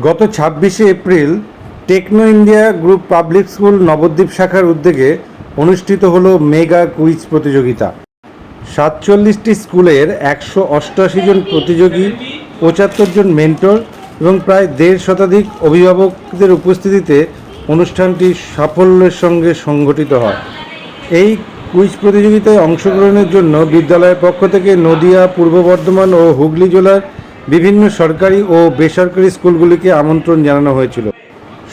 গত ছাব্বিশে April Techno India group public school Nabadwip শাখার উদ্যোগে অনুষ্ঠিত হল মেগা কুইজ প্রতিযোগিতা। সাতচল্লিশটি স্কুলের একশো অষ্টআশি জন প্রতিযোগী, পঁচাত্তর জন মেন্টর এবং প্রায় দেড় শতাধিক অভিভাবকদের উপস্থিতিতে অনুষ্ঠানটি সাফল্যের সঙ্গে সংগঠিত হয়। এই কুইজ প্রতিযোগিতায় অংশগ্রহণের জন্য বিদ্যালয়ের পক্ষ থেকে নদিয়া, পূর্ব বর্ধমান ও হুগলি জেলার বিভিন্ন সরকারি ও বেসরকারি স্কুলগুলিকে আমন্ত্রণ জানানো হয়েছিল।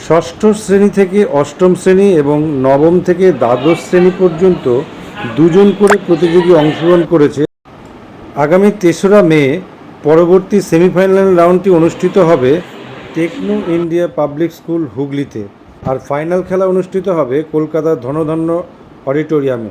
ষষ্ঠ শ্রেণি থেকে অষ্টম শ্রেণি এবং নবম থেকে দ্বাদশ শ্রেণি পর্যন্ত দুজন করে প্রতিযোগী অংশগ্রহণ করেছে। আগামী তেসরা মে পরবর্তী সেমিফাইনাল রাউন্ডটি অনুষ্ঠিত হবে টেকনো ইন্ডিয়া পাবলিক স্কুল হুগলিতে। আর ফাইনাল খেলা অনুষ্ঠিত হবে কলকাতার ধনধন্য অডিটোরিয়ামে।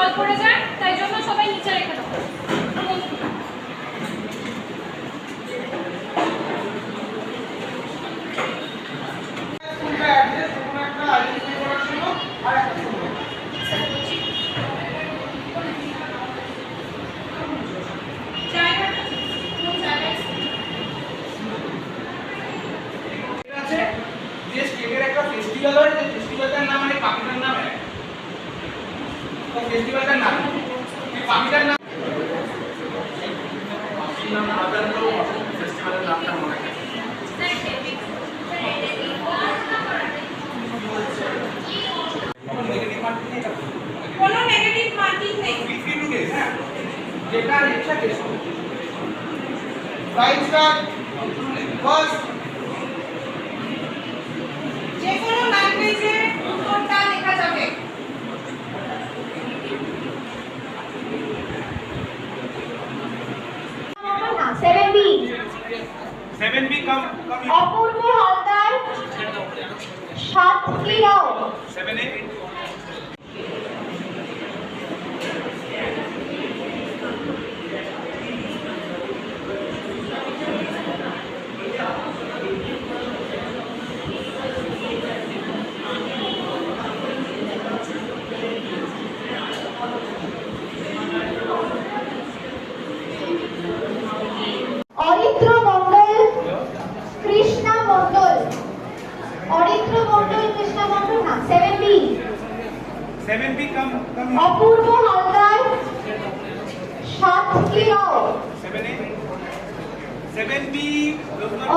পড়ে যায় তাই জন্য সবাই নিচে রেখে একটা ফেস্টিভ্যাল হয় নাম ফেস্টিভ্যালটার নাম এই পাখিটার নাম? পাখির নাম না জানলেও ফেস্টিভ্যালের নামটা মনে থাকে কোনো নেগেটিভ মার্কিং নেই হ্যাঁ। যেটা ইচ্ছা টেস্ট অপূর্ব হালদার সাতক্ষী 7B 7B come come. Apurba Haldar 7 কি রও 7A 7B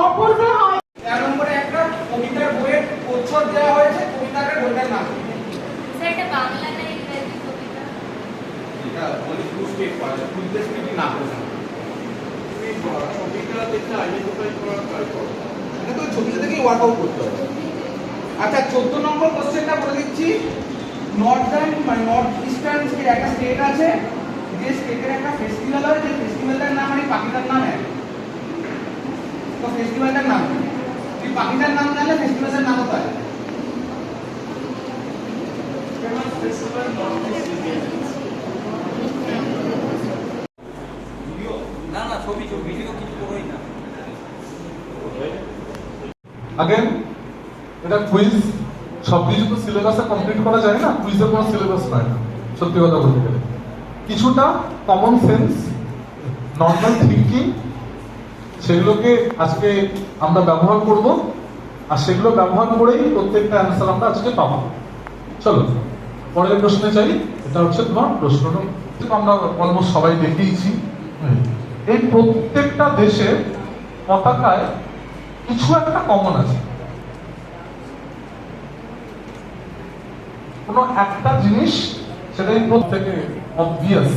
অপূর্ব হালদার নম্বরে একটা কবিতার বইয়ের প্রচ্ছদ দেওয়া হয়েছে কবিতাটার বইটার নাম না করা। ছবিটা দেখে ওয়ার্ক আউট করতে হবে। আচ্ছা চোদ্দ নম্বর কোশ্চেনটা বলে দিচ্ছি। নর্দার্ন মানে নর্থ ইস্টার্ন স্টেট একটা স্টেট আছে যে স্টেটের একটা ফেস্টিভ্যাল হয় যে ফেস্টিভ্যালটার নাম মানে পাখিটার নাম। এক তো ফেস্টিভ্যালটার নাম তুই পাখিটার নাম জানলে ফেস্টিভ্যালের নাম কোথায় আগে এটা কুইজ সব কিছু তো সিলেবাসে কমপ্লিট করা যায় না কুইজের কোনো সিলেবাস নয় না সত্যি কথা বলতে গেলে। কিছুটা কমন সেন্স নর্মাল থিঙ্কিং সেগুলোকে আজকে আমরা ব্যবহার করব, আর সেগুলো ব্যবহার করেই প্রত্যেকটা অ্যান্সার আমরা আজকে পাবো। চলো, পরের প্রশ্নে চাই এটা হচ্ছে তোমার প্রশ্নটা আমরা অলমোস্ট সবাই দেখিয়েছি। এই প্রত্যেকটা দেশের পতাকায় কিছু একটা কমন আছে। কোনো একটা জিনিস সেটাই প্রত্যেকে অবভিয়াস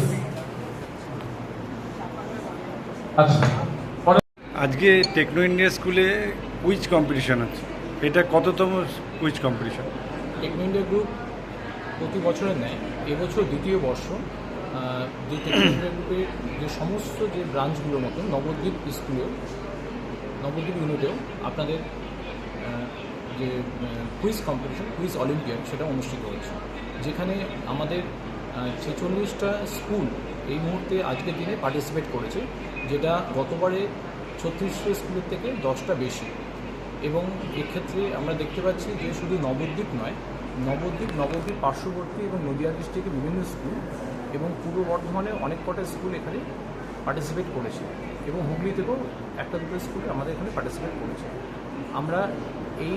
আচ্ছা আজকে টেকনো ইন্ডিয়া স্কুলে কুইজ কম্পিটিশন আছে। এটা কততম quiz competition? Techno India group প্রতি বছরের নেয় এবছর দ্বিতীয় বর্ষ যে টেকনো ইন্ডিয়া গ্রুপের যে সমস্ত যে ব্রাঞ্চগুলোর মতন নবদ্বীপ স্কুলেও নবদ্বীপ ইউনিটেও আপনাদের যে কুইজ কম্পিটিশন কুইজ অলিম্পিয়াড সেটা অনুষ্ঠিত হয়েছে যেখানে আমাদের ছেচল্লিশটা স্কুল এই মুহূর্তে আজকের দিনে পার্টিসিপেট করেছে, যেটা গতবারে ছত্রিশটা স্কুলের থেকে দশটা বেশি। এবং এক্ষেত্রে আমরা দেখতে পাচ্ছি যে শুধু নবদ্বীপ নয়, নবদ্বীপ নবদ্বীপ পার্শ্ববর্তী এবং নদিয়া ডিস্ট্রিক্টের বিভিন্ন স্কুল এবং পূর্ব বর্ধমানে অনেক কটা স্কুল এখানে পার্টিসিপেট করেছে এবং হুগলি থেকেও একটা দুটো স্কুল আমাদের এখানে পার্টিসিপেট করেছে। আমরা এই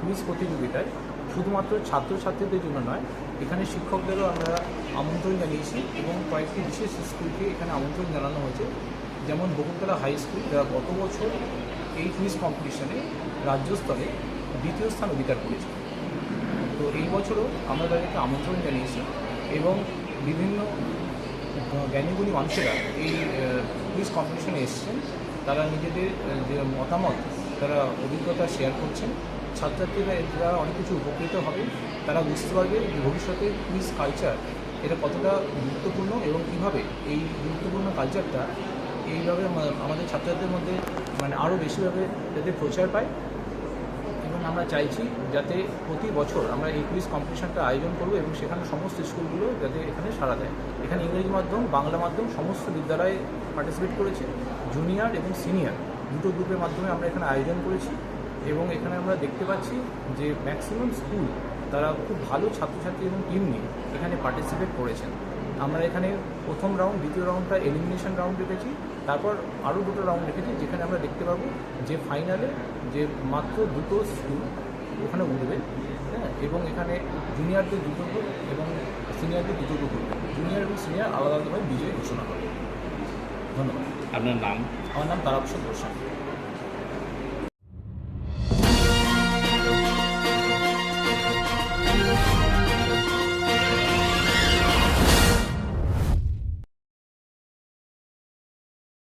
কুইজ প্রতিযোগিতায় শুধুমাত্র ছাত্রছাত্রীদের জন্য নয়, এখানে শিক্ষকদেরও আমরা আমন্ত্রণ জানিয়েছি এবং কয়েকটি বিশেষ স্কুলকে এখানে আমন্ত্রণ জানানো হয়েছে। যেমন বকুলতলা হাই স্কুল যারা গত বছর এই কুইজ কম্পিটিশনে রাজ্যস্তরে দ্বিতীয় স্থান অধিকার করেছে। তো এই বছরও আমরা তাদেরকে আমন্ত্রণ জানিয়েছি এবং বিভিন্ন জ্ঞানীগুণী মানুষেরা এই কুইজ কম্পিটিশনে এসছেন। তারা নিজেদের যে মতামত তারা অভিজ্ঞতা শেয়ার করছেন। ছাত্রছাত্রীরা এর দ্বারা অনেক কিছু উপকৃত হবে। তারা বুঝতে পারবে যে ভবিষ্যতে কুইজ কালচার এটা কতটা গুরুত্বপূর্ণ এবং কীভাবে এই গুরুত্বপূর্ণ কালচারটা এইভাবে আমা- আমাদের ছাত্রছাত্রীদের মধ্যে মানে আরও বেশিভাবে যাতে প্রচার পায়। আমরা চাইছি যাতে প্রতি বছর আমরা এই কুইজ কম্পিটিশনটা আয়োজন করব এবং সেখানে সমস্ত স্কুলগুলো যাতে এখানে সাড়া দেয়। এখানে ইংরেজি মাধ্যম, বাংলা মাধ্যম সমস্ত বিদ্যালয়ে পার্টিসিপেট করেছে। জুনিয়র এবং সিনিয়র দুটো গ্রুপের মাধ্যমে আমরা এখানে আয়োজন করেছি এবং এখানে আমরা দেখতে পাচ্ছি যে ম্যাক্সিমাম স্কুল তারা খুব ভালো ছাত্রছাত্রী এবং টিম নিয়ে এখানে পার্টিসিপেট করেছেন। আমরা এখানে প্রথম রাউন্ড দ্বিতীয় রাউন্ডটা এলিমিনেশন রাউন্ড রেখেছি। তারপর আরও দুটো রাউন্ড রেখেছি যেখানে আমরা দেখতে পাবো যে ফাইনালে যে মাত্র দুটো স্কুল ওখানে উঠবে হ্যাঁ এবং এখানে জুনিয়রদের দুটো গ্রুপ এবং সিনিয়রদের দুটো গ্রুপ উঠবে। জুনিয়র এবং সিনিয়র আলাদা আলাদাভাবে বিজয়ী ঘোষণা করবে। ধন্যবাদ। আপনার নাম? আমার নাম তারাপ্রসাদ গোস্বামী।